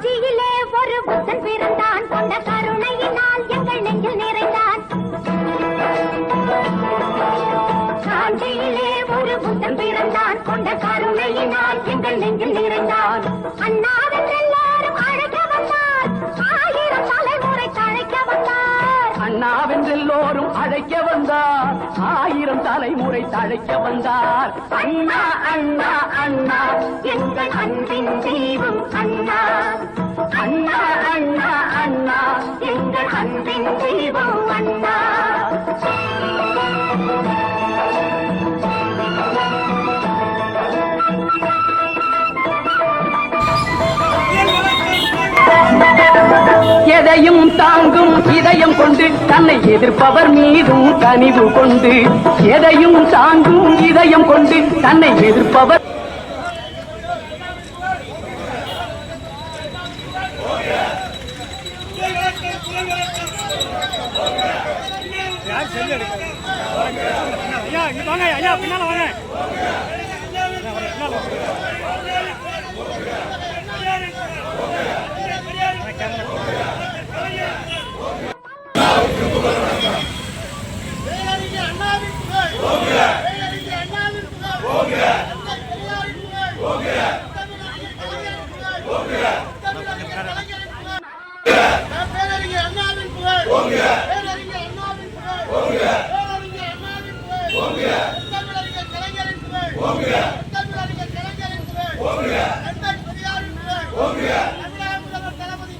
காஞ்சியிலே ஒரு புத்தன் பிறந்தான். கொண்ட கருணையினால் எங்கள் நெஞ்சில் நிறைந்தான். காஞ்சியிலே ஒரு புத்தன் பிறந்தான். கொண்ட கருணையினால் எங்கள் நெஞ்சில் நிறைந்தான். அண்ணாவென்று எல்லாரும் அழைக்க வந்தார். ஆயிரம் தலைமுறை தழைக்க வந்தார். அண்ணாவென்றெல்லோரும் அழைக்க வந்தார். ஆயிரம் தலைமுறை தழைக்க வந்தார். அண்ணா. அண்ணா அண்ணா. எங்கள் அன்பின் தெய்வம் எங்கள் அன்பின் தெய்வம் அண்ணா. எதையும் தாங்கும் இதயம் கொண்டு தன்னை எதிர்ப்பவர் மீதும் கனிவு கொண்டு. எதையும் தாங்கும் இதயம் கொண்டு தன்னை எதிர்ப்பவர் ஐயா இங்க வாங்க ஐயா பின்னால வாங்க பின்னால தளபதி